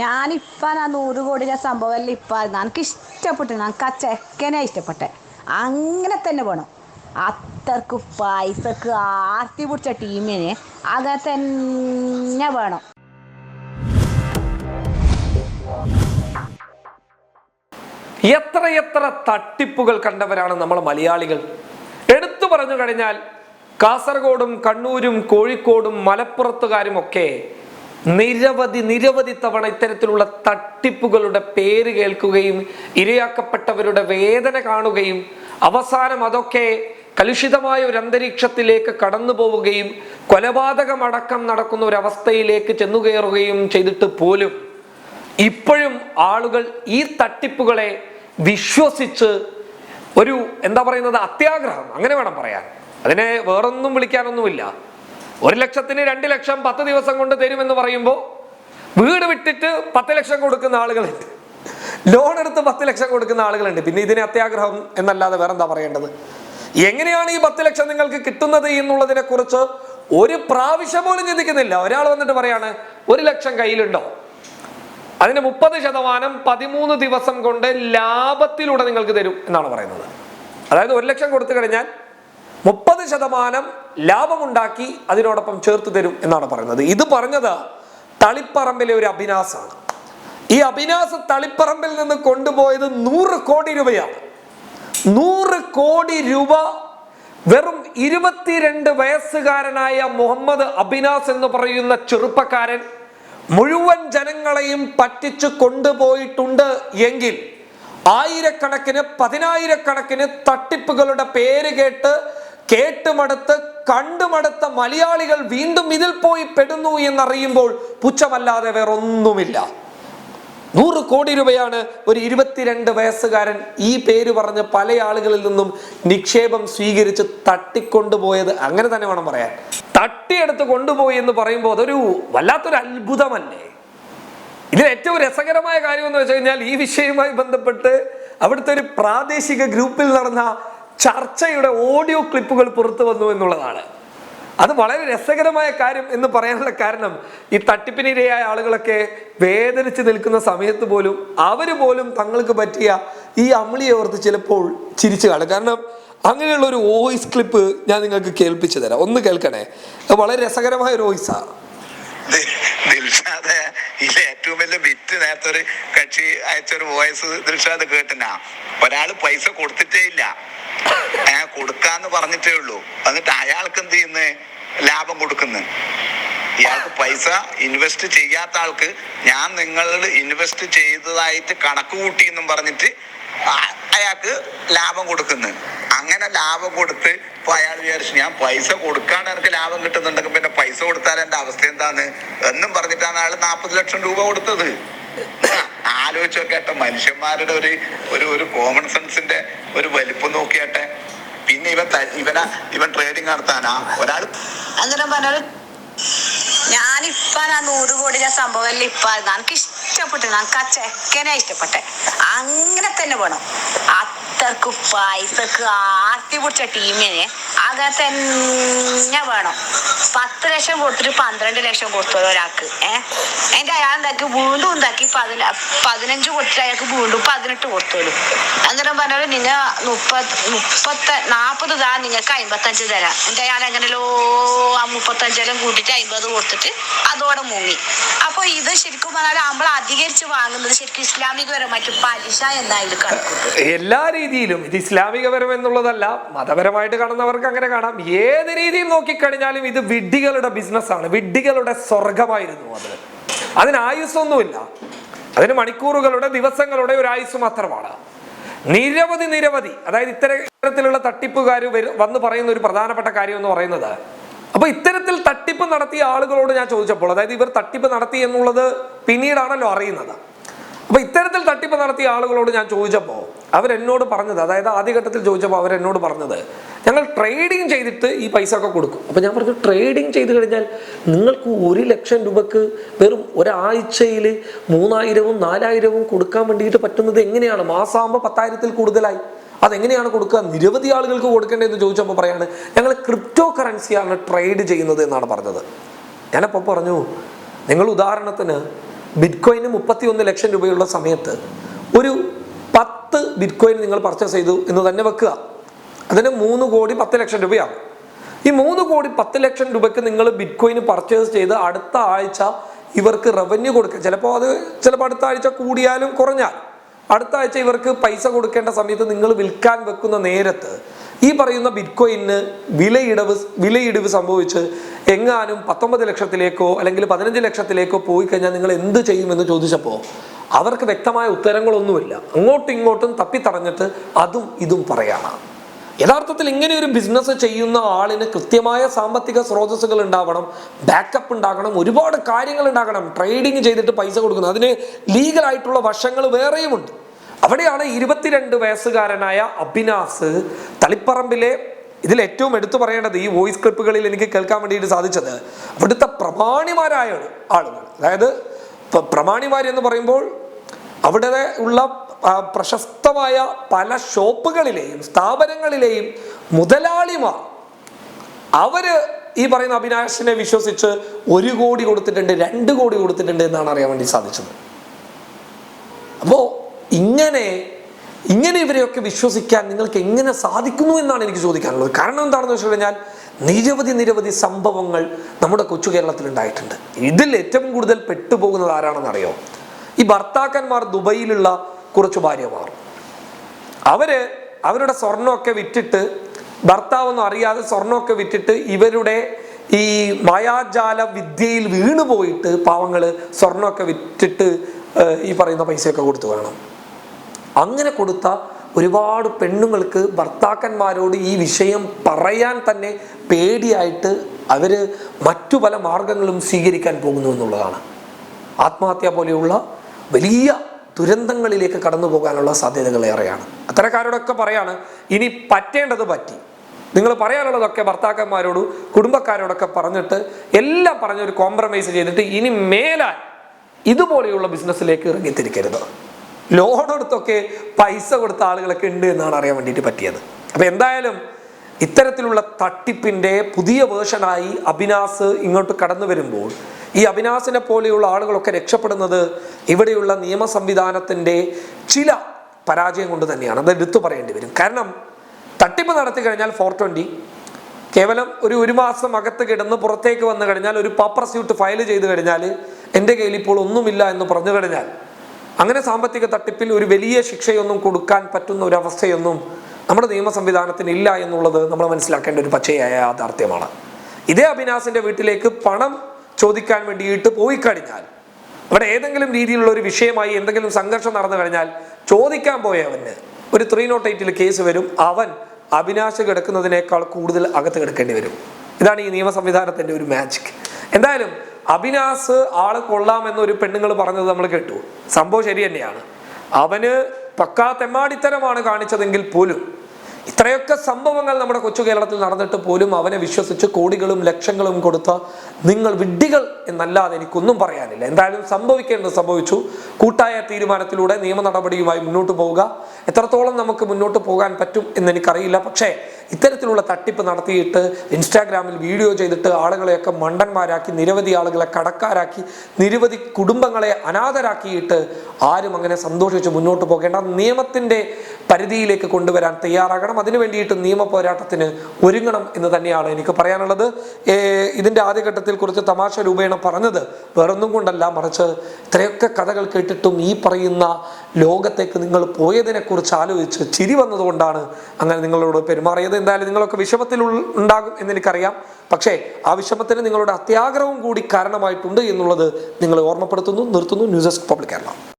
ഞാനിപ്പം ആ നൂറ് കോടിയുടെ സംഭവമല്ല ഇപ്പം എനിക്ക് ഇഷ്ടപ്പെട്ടു. എനിക്ക് ആ ചെക്കനെ ഇഷ്ടപ്പെട്ടെ. അങ്ങനെ തന്നെ വേണം അത്രയ്ക്ക് പൈസക്ക് ആർത്തി പിടിച്ച ടീമിന് അങ്ങനെ തന്നെ വേണം. എത്ര എത്ര തട്ടിപ്പുകൾ കണ്ടവരാണ് നമ്മൾ മലയാളികൾ. എടുത്തു പറഞ്ഞു കഴിഞ്ഞാൽ കാസർഗോഡും കണ്ണൂരും കോഴിക്കോടും മലപ്പുറത്തുകാരും ഒക്കെ നിരവധി നിരവധി തവണ ഇത്തരത്തിലുള്ള തട്ടിപ്പുകളുടെ പേര് കേൾക്കുകയും ഇരയാക്കപ്പെട്ടവരുടെ വേദന കാണുകയും അവസാനം അതൊക്കെ കലുഷിതമായ ഒരു അന്തരീക്ഷത്തിലേക്ക് കടന്നു പോവുകയും കൊലപാതകമടക്കം നടക്കുന്ന ഒരു അവസ്ഥയിലേക്ക് ചെന്നുകയറുകയും ചെയ്തിട്ട് പോലും ഇപ്പോഴും ആളുകൾ ഈ തട്ടിപ്പുകളെ വിശ്വസിച്ച് ഒരു എന്താ പറയുന്നത് അത്യാഗ്രഹം. അങ്ങനെ വേണം പറയാൻ. അതിനെ വേറൊന്നും വിളിക്കാനൊന്നുമില്ല. ഒരു ലക്ഷത്തിന് രണ്ട് ലക്ഷം പത്ത് ദിവസം കൊണ്ട് തരുമെന്ന് പറയുമ്പോൾ വീട് വിട്ടിട്ട് പത്ത് ലക്ഷം കൊടുക്കുന്ന ആളുകളുണ്ട്. ലോൺ എടുത്ത് പത്ത് ലക്ഷം കൊടുക്കുന്ന ആളുകളുണ്ട്. പിന്നെ ഇതിന് അത്യാഗ്രഹം എന്നല്ലാതെ വേറെന്താ പറയേണ്ടത്? എങ്ങനെയാണ് ഈ പത്ത് ലക്ഷം നിങ്ങൾക്ക് കിട്ടുന്നത് എന്നുള്ളതിനെ കുറിച്ച് ഒരു പ്രാവശ്യം പോലും ചിന്തിക്കുന്നില്ല. ഒരാൾ വന്നിട്ട് പറയാണ് ഒരു ലക്ഷം കയ്യിലുണ്ടോ? അതിന് മുപ്പത് ശതമാനം പതിമൂന്ന് ദിവസം കൊണ്ട് ലാഭത്തിലൂടെ നിങ്ങൾക്ക് തരും എന്നാണ് പറയുന്നത്. അതായത് ഒരു ലക്ഷം കൊടുത്തു കഴിഞ്ഞാൽ മുപ്പത് ശതമാനം ലാഭമുണ്ടാക്കി അതിനോടൊപ്പം ചേർത്ത് തരും എന്നാണ് പറയുന്നത്. ഇത് പറഞ്ഞത് തളിപ്പറമ്പിലെ ഒരു അഭിനാസാണ്. ഈ അഭിനാസ് തളിപ്പറമ്പിൽ നിന്ന് കൊണ്ടുപോയത് നൂറ് കോടി രൂപയാണ്. നൂറ് കോടി രൂപ വെറും ഇരുപത്തിരണ്ട് വയസ്സുകാരനായ മുഹമ്മദ് അബിനാസ് എന്ന് പറയുന്ന ചെറുപ്പക്കാരൻ മുഴുവൻ ജനങ്ങളെയും പറ്റിച്ചു കൊണ്ടുപോയിട്ടുണ്ട് എങ്കിൽ ആയിരക്കണക്കിന് പതിനായിരക്കണക്കിന് തട്ടിപ്പുകളുടെ പേര് കേട്ട് കേട്ടുമടുത്ത് കണ്ടുമടുത്ത മലയാളികൾ വീണ്ടും ഇതിൽ പോയി പെടുന്നു എന്നറിയുമ്പോൾ പുച്ഛമല്ലാതെ വേറൊന്നുമില്ല. നൂറ് കോടി രൂപയാണ് ഒരു ഇരുപത്തിരണ്ട് വയസ്സുകാരൻ ഈ പേര് പറഞ്ഞ് പല ആളുകളിൽ നിന്നും നിക്ഷേപം സ്വീകരിച്ച് തട്ടിക്കൊണ്ടുപോയത്. അങ്ങനെ തന്നെ വേണം പറയാൻ. തട്ടിയെടുത്ത് കൊണ്ടുപോയി എന്ന് പറയുമ്പോൾ അതൊരു വല്ലാത്തൊരു അത്ഭുതമല്ലേ? ഇതിൽ ഏറ്റവും രസകരമായ കാര്യം എന്ന് വെച്ച് കഴിഞ്ഞാൽ ഈ വിഷയവുമായി ബന്ധപ്പെട്ട് അവിടുത്തെ ഒരു പ്രാദേശിക ഗ്രൂപ്പിൽ നടന്ന ചർച്ചയുടെ ഓഡിയോ ക്ലിപ്പുകൾ പുറത്തു വന്നു എന്നുള്ളതാണ്. അത് വളരെ രസകരമായ കാര്യം എന്ന് പറയാനുള്ള കാരണം ഈ തട്ടിപ്പിനിരയായ ആളുകളൊക്കെ വേദനിച്ച് നിൽക്കുന്ന സമയത്ത് പോലും അവർ പോലും തങ്ങൾക്ക് പറ്റിയ ഈ അമ്ലിയെ ഓർത്ത് ചിലപ്പോൾ ചിരിച്ചു കാണും. കാരണം അങ്ങനെയുള്ള ഒരു വോയിസ് ക്ലിപ്പ് ഞാൻ നിങ്ങൾക്ക് കേൾപ്പിച്ചു തരാം. ഒന്ന് കേൾക്കണേ. വളരെ രസകരമായ ഒരു വോയിസാണ്. ദിൽഷാദ് ഇതിലെ ഏറ്റവും വലിയ ബിറ്റ് നേരത്തെ ഒരു കക്ഷി അയച്ചൊരു വോയിസ് ദിൽഷാദ് കേട്ടിനാ. ഒരാൾ പൈസ കൊടുത്തിട്ടേ ഇല്ല. കൊടുക്കാന്ന് പറഞ്ഞിട്ടേ ഉള്ളൂ. എന്നിട്ട് അയാൾക്ക് എന്ത് ചെയ്യുന്നു? ലാഭം കൊടുക്കുന്നു. ഇയാൾക്ക് പൈസ ഇൻവെസ്റ്റ് ചെയ്യാത്ത ആൾക്ക് ഞാൻ നിങ്ങളിൽ ഇൻവെസ്റ്റ് ചെയ്തതായിട്ട് കണക്ക് കൂട്ടി എന്നും പറഞ്ഞിട്ട് അയാൾക്ക് ലാഭം കൊടുക്കുന്നു. അങ്ങനെ ലാഭം കൊടുത്ത് ഇപ്പൊ അയാൾ വിചാരിച്ചു ഞാൻ പൈസ കൊടുക്കാണ്ട് എനിക്ക് ലാഭം കിട്ടുന്നുണ്ടെങ്കിൽ പിന്നെ പൈസ കൊടുത്താൽ എന്റെ അവസ്ഥ എന്താണ്? എന്നും പറഞ്ഞിട്ടാണ് അയാൾ നാൽപ്പത് ലക്ഷം രൂപ കൊടുത്തത്. ആലോചിച്ച് നോക്കട്ടെ മനുഷ്യന്മാരുടെ ഒരു ഒരു ഒരു കോമൺ സെൻസിന്റെ ഒരു വലിപ്പം നോക്കിയാട്ടെ. പിന്നെ ഇവൻ ഇവന ഇവൻ ട്രേഡിങ് നടത്താനാ? ഒരാൾ അങ്ങനെ പറഞ്ഞാൽ ഞാനിപ്പാ നൂറ് കോടിയുടെ സംഭവമല്ല ഇപ്പം എനിക്ക് ഇഷ്ടപ്പെട്ടു ഞാൻ ആ ചെക്കനെ ഇഷ്ടപ്പെട്ടെ. അങ്ങനെ തന്നെ വേണം അത്രയ്ക്ക് പൈസക്ക് ആർത്തി പിടിച്ച ടീമിന് അങ്ങനെ തന്നെ വേണം. പത്ത് ലക്ഷം കൊടുത്തിട്ട് പന്ത്രണ്ട് ലക്ഷം കൊടുത്തു ഒരാൾക്ക്. ഏഹ് എന്റെ അയാൾ എന്താക്കി വീണ്ടും ഉണ്ടാക്കി പതിന പതിനഞ്ച് കൊടുത്തിട്ട് അയാൾക്ക് വീണ്ടും പതിനെട്ട് കൊടുത്തോളൂ. അങ്ങനെ പറഞ്ഞാലും നിങ്ങ മുപ്പത് മുപ്പത്ത നാൽപ്പത് താ നിങ്ങൾക്ക് അമ്പത്തഞ്ച് തരാം. എന്റെ അയാൾ എങ്ങനെയല്ലോ ആ മുപ്പത്തഞ്ചെല്ലാം കൂട്ടിയിട്ട് അമ്പത് കൊടുത്തിട്ട് അതോടെ മുങ്ങി. അപ്പൊ ഇത് ശരിക്കും പറഞ്ഞാൽ നമ്മൾ എന്നായിട്ട് എല്ലാ രീതിയിലും ഇത് ഇസ്ലാമികപരം എന്നുള്ളതല്ല മതപരമായിട്ട് കാണുന്നവർക്ക് അങ്ങനെ കാണാം. ഏത് രീതിയിൽ നോക്കിക്കഴിഞ്ഞാലും ഇത് വിഡ്ഢികളുടെ ബിസിനസ്സാണ് വിഡ്ഢികളുടെ സ്വർഗമായിരുന്നു അത്. അതിന് ആയുസ്സൊന്നുമില്ല. അതിന് മണിക്കൂറുകളുടെ ദിവസങ്ങളുടെ ഒരു ആയുസ് മാത്രമാണ്. നിരവധി നിരവധി അതായത് ഇത്തരത്തിലുള്ള തട്ടിപ്പുകാർ വന്ന് പറയുന്ന ഒരു പ്രധാനപ്പെട്ട കാര്യം എന്ന് പറയുന്നത് അപ്പൊ ഇത്തരത്തിൽ തട്ടിപ്പ് നടത്തിയ ആളുകളോട് ഞാൻ ചോദിച്ചപ്പോൾ അതായത് ഇവർ തട്ടിപ്പ് നടത്തി എന്നുള്ളത് പിന്നീടാണല്ലോ അറിയുന്നത്. അപ്പോൾ ഇത്തരത്തിൽ തട്ടിപ്പ് നടത്തിയ ആളുകളോട് ഞാൻ ചോദിച്ചപ്പോൾ അവരെന്നോട് പറഞ്ഞത് അതായത് ആദ്യഘട്ടത്തിൽ ചോദിച്ചപ്പോൾ അവരെന്നോട് പറഞ്ഞത് ഞങ്ങൾ ട്രേഡിങ് ചെയ്തിട്ട് ഈ പൈസ ഒക്കെ കൊടുക്കും. അപ്പൊ ഞാൻ പറഞ്ഞു ട്രേഡിങ് ചെയ്ത് കഴിഞ്ഞാൽ നിങ്ങൾക്ക് ഒരു ലക്ഷം രൂപക്ക് വെറും ഒരാഴ്ചയിൽ മൂന്നായിരവും നാലായിരവും കൊടുക്കാൻ വേണ്ടിയിട്ട് പറ്റുന്നത് എങ്ങനെയാണ്? മാസമാകുമ്പോൾ പത്തായിരത്തിൽ കൂടുതലായി. അതെങ്ങനെയാണ് കൊടുക്കുക? നിരവധി ആളുകൾക്ക് കൊടുക്കേണ്ടതെന്ന് ചോദിച്ചപ്പോൾ പറയാണ് ഞങ്ങൾ ക്രിപ്റ്റോ കറൻസിയാണ് ട്രേഡ് ചെയ്യുന്നത് എന്നാണ് പറഞ്ഞത്. ഞാനപ്പോൾ പറഞ്ഞു നിങ്ങൾ ഉദാഹരണത്തിന് ബിറ്റ്കോയിന് മുപ്പത്തി ഒന്ന് ലക്ഷം രൂപയുള്ള സമയത്ത് ഒരു പത്ത് ബിറ്റ്കോയിൻ നിങ്ങൾ പർച്ചേസ് ചെയ്തു എന്ന് തന്നെ വെക്കുക. അതിന് മൂന്ന് കോടി പത്ത് ലക്ഷം രൂപയാകും ഈ മൂന്ന് കോടി പത്ത് ലക്ഷം രൂപയ്ക്ക് നിങ്ങൾ ബിറ്റ്കോയിൻ പർച്ചേസ് ചെയ്ത് അടുത്ത ആഴ്ച ഇവർക്ക് റവന്യൂ കൊടുക്കുക. ചിലപ്പോൾ അത് ചിലപ്പോൾ അടുത്ത ആഴ്ച കൂടിയാലും കുറഞ്ഞാൽ. അടുത്ത ആഴ്ച ഇവർക്ക് പൈസ കൊടുക്കേണ്ട സമയത്ത് നിങ്ങൾ വിൽക്കാൻ വെക്കുന്ന നേരത്ത് ഈ പറയുന്ന ബിറ്റ്കോയിന് വിലയിടവ് വിലയിടിവ് സംഭവിച്ച് എങ്ങാനും പത്തൊമ്പത് ലക്ഷത്തിലേക്കോ അല്ലെങ്കിൽ പതിനഞ്ച് ലക്ഷത്തിലേക്കോ പോയി കഴിഞ്ഞാൽ നിങ്ങൾ എന്ത് ചെയ്യുമെന്ന് ചോദിച്ചപ്പോൾ അവർക്ക് വ്യക്തമായ ഉത്തരങ്ങളൊന്നുമില്ല. അങ്ങോട്ടും ഇങ്ങോട്ടും തപ്പിത്തറഞ്ഞിട്ട് അതും ഇതും പറയാനാണ് യഥാർത്ഥത്തിൽ ഇങ്ങനെ ഒരു ബിസിനസ് ചെയ്യുന്ന ആളിന് കൃത്യമായ സാമ്പത്തിക സ്രോതസ്സുകൾ ഉണ്ടാവണം ബാക്കപ്പ് ഉണ്ടാകണം ഒരുപാട് കാര്യങ്ങൾ ഉണ്ടാകണം ട്രേഡിങ് ചെയ്തിട്ട് പൈസ കൊടുക്കുന്നത് അതിന് ലീഗലായിട്ടുള്ള വശങ്ങൾ വേറെയുമുണ്ട്. അവിടെയാണ് ഇരുപത്തിരണ്ട് വയസ്സുകാരനായ അഭിനാസ് തളിപ്പറമ്പിലെ ഇതിൽ ഏറ്റവും എടുത്തു പറയേണ്ടത് ഈ വോയിസ് ക്ലിപ്പുകളിൽ എനിക്ക് കേൾക്കാൻ വേണ്ടിയിട്ട് സാധിച്ചത്. അവിടുത്തെ പ്രമാണിമാരായ ആളുകൾ. അതായത് പ്ര- പ്രമാണിമാർ എന്ന് പറയുമ്പോൾ അവിടെ ഉള്ള പ്രശസ്തമായ പല ഷോപ്പുകളിലെയും സ്ഥാപനങ്ങളിലെയും മുതലാളിമാർ അവർ ഈ പറയുന്ന അഭിനാഷിനെ വിശ്വസിച്ച് ഒരു കോടി കൊടുത്തിട്ടുണ്ട് രണ്ട് കോടി കൊടുത്തിട്ടുണ്ട് എന്നാണ് അറിയാൻ വേണ്ടി സാധിച്ചത്. അപ്പോ ഇങ്ങനെ ഇങ്ങനെ ഇവരെയൊക്കെ വിശ്വസിക്കാൻ നിങ്ങൾക്ക് എങ്ങനെ സാധിക്കുന്നു എന്നാണ് എനിക്ക് ചോദിക്കാനുള്ളത്. കാരണം എന്താണെന്ന് വെച്ച് കഴിഞ്ഞാൽ നിരവധി നിരവധി സംഭവങ്ങൾ നമ്മുടെ കൊച്ചു കേരളത്തിൽ ഉണ്ടായിട്ടുണ്ട്. ഇതിൽ ഏറ്റവും കൂടുതൽ പെട്ടുപോകുന്നത് ആരാണെന്ന് അറിയോ ഈ ഭർത്താക്കന്മാർ ദുബൈയിലുള്ള കുറച്ച് ഭാര്യമാർ. അവർ അവരുടെ സ്വർണമൊക്കെ വിറ്റിട്ട് ഭർത്താവൊന്നും അറിയാതെ സ്വർണമൊക്കെ വിറ്റിട്ട് ഇവരുടെ ഈ മായാജാല വിദ്യയിൽ വീണു പോയിട്ട് പാവങ്ങൾ സ്വർണമൊക്കെ വിറ്റിട്ട് ഈ പറയുന്ന പൈസയൊക്കെ കൊടുത്തു വേണം. അങ്ങനെ കൊടുത്ത ഒരുപാട് പെണ്ണുങ്ങൾക്ക് ഭർത്താക്കന്മാരോട് ഈ വിഷയം പറയാൻ തന്നെ പേടിയായിട്ട് അവർ മറ്റു പല മാർഗങ്ങളും സ്വീകരിക്കാൻ പോകുന്നു എന്നുള്ളതാണ്. ആത്മഹത്യ പോലെയുള്ള വലിയ ദുരന്തങ്ങളിലേക്ക് കടന്നു പോകാനുള്ള സാധ്യതകൾ ഏറെയാണ്. അത്തരക്കാരോടൊക്കെ പറയാണ് ഇനി പറ്റേണ്ടത് പറ്റി. നിങ്ങൾ പറയാനുള്ളതൊക്കെ ഭർത്താക്കന്മാരോട് കുടുംബക്കാരോടൊക്കെ പറഞ്ഞിട്ട് എല്ലാം പറഞ്ഞൊരു കോംപ്രമൈസ് ചെയ്തിട്ട് ഇനി മേലാൽ ഇതുപോലെയുള്ള ബിസിനസ്സിലേക്ക് ഇറങ്ങിത്തിരിക്കരുത്. ലോൺ എടുത്തൊക്കെ പൈസ കൊടുത്ത ആളുകളൊക്കെ ഉണ്ട് എന്നാണ് അറിയാൻ വേണ്ടിയിട്ട് പറ്റിയത്. അപ്പം എന്തായാലും ഇത്തരത്തിലുള്ള തട്ടിപ്പിന്റെ പുതിയ വേർഷനായി അഭിനാസ് ഇങ്ങോട്ട് കടന്നു വരുമ്പോൾ ഈ അവിനാശിനെ പോലെയുള്ള ആളുകളൊക്കെ രക്ഷപ്പെടുന്നത് ഇവിടെയുള്ള നിയമ സംവിധാനത്തിന്റെ ചില പരാജയം കൊണ്ട് തന്നെയാണ്. അത് എടുത്തു പറയേണ്ടി വരും. കാരണം തട്ടിപ്പ് നടത്തി കഴിഞ്ഞാൽ ഫോർ ട്വന്റി കേവലം ഒരു ഒരു മാസം അകത്ത് കിടന്ന് പുറത്തേക്ക് വന്നു കഴിഞ്ഞാൽ ഒരു പേപ്പർ സ്യൂട്ട് ഫയൽ ചെയ്ത് കഴിഞ്ഞാൽ എന്റെ കയ്യിൽ ഇപ്പോൾ ഒന്നുമില്ല എന്ന് പറഞ്ഞു കഴിഞ്ഞാൽ അങ്ങനെ സാമ്പത്തിക തട്ടിപ്പിൽ ഒരു വലിയ ശിക്ഷയൊന്നും കൊടുക്കാൻ പറ്റുന്ന ഒരു അവസ്ഥയൊന്നും നമ്മുടെ നിയമ സംവിധാനത്തിന് ഇല്ല എന്നുള്ളത് നമ്മൾ മനസ്സിലാക്കേണ്ട ഒരു പച്ചയായ യാഥാർത്ഥ്യമാണ്. ഇതേ അഭിനാസിന്റെ വീട്ടിലേക്ക് പണം ചോദിക്കാൻ വേണ്ടിയിട്ട് പോയി കഴിഞ്ഞാൽ അവിടെ ഏതെങ്കിലും രീതിയിലുള്ള ഒരു വിഷയമായി എന്തെങ്കിലും സംഘർഷം നടന്നു കഴിഞ്ഞാൽ ചോദിക്കാൻ പോയവന് ഒരു ത്രീ നോട്ട് എയ്റ്റിൽ കേസ് വരും. അവൻ അവിനാശ കിടക്കുന്നതിനേക്കാൾ കൂടുതൽ അകത്ത് കിടക്കേണ്ടി വരും. ഇതാണ് ഈ നിയമ സംവിധാനത്തിന്റെ ഒരു മാജിക് എന്തായാലും അഭിനാസ് ആൾ കൊള്ളാമെന്നൊരു പെണ്ണുങ്ങൾ പറഞ്ഞത് നമ്മൾ കേട്ടു. സംഭവം ശരി തന്നെയാണ്. അവന് പക്കാ തെമ്മാടിത്തരമാണ് കാണിച്ചതെങ്കിൽ പോലും ഇത്രയൊക്കെ സംഭവങ്ങൾ നമ്മുടെ കൊച്ചു കേരളത്തിൽ നടന്നിട്ട് പോലും അവനെ വിശ്വസിച്ച് കോടികളും ലക്ഷങ്ങളും കൊടുത്ത നിങ്ങൾ വിഡ്ഢികൾ എന്നല്ലാതെ എനിക്കൊന്നും പറയാനില്ല. എന്തായാലും സംഭവിക്കേണ്ടത് സംഭവിച്ചു. കൂട്ടായ തീരുമാനത്തിലൂടെ നിയമ നടപടിയുമായി മുന്നോട്ട് പോവുക. എത്രത്തോളം നമുക്ക് മുന്നോട്ട് പോകാൻ പറ്റും എന്ന് എനിക്കറിയില്ല. പക്ഷേ ഇത്തരത്തിലുള്ള തട്ടിപ്പ് നടത്തിയിട്ട് ഇൻസ്റ്റാഗ്രാമിൽ വീഡിയോ ചെയ്തിട്ട് ആളുകളെയൊക്കെ മണ്ടന്മാരാക്കി നിരവധി ആളുകളെ കടക്കാരാക്കി നിരവധി കുടുംബങ്ങളെ അനാഥരാക്കിയിട്ട് ആരും അങ്ങനെ സന്തോഷിച്ച് മുന്നോട്ട് പോകേണ്ട നിയമത്തിന്റെ പരിധിയിലേക്ക് കൊണ്ടുവരാൻ തയ്യാറാകണം. അതിനു വേണ്ടിയിട്ട് നിയമ പോരാട്ടത്തിന് ഒരുങ്ങണം എന്ന് തന്നെയാണ് എനിക്ക് പറയാനുള്ളത്. ഇതിന്റെ ആദ്യഘട്ടത്തിൽ കുറച്ച് തമാശ രൂപേണ പറഞ്ഞത് വേറൊന്നും കൊണ്ടല്ല. മറിച്ച് ഇത്രയൊക്കെ കഥകൾ കേട്ടിട്ടും ഈ പറയുന്ന ലോകത്തേക്ക് നിങ്ങൾ പോയതിനെക്കുറിച്ച് ആലോചിച്ച് ചിരി വന്നതുകൊണ്ടാണ് അങ്ങനെ നിങ്ങളോട് പെരുമാറിയത്. എന്തായാലും നിങ്ങളൊക്കെ വിഷമത്തിൽ ഉണ്ടാകും എന്ന് എനിക്കറിയാം. പക്ഷേ ആ വിഷമത്തിന് നിങ്ങളുടെ അത്യാഗ്രഹവും കൂടി കാരണമായിട്ടുണ്ട് എന്നുള്ളത് നിങ്ങളെ ഓർമ്മപ്പെടുത്തുന്നു നിർത്തുന്നു. News desk public Kerala.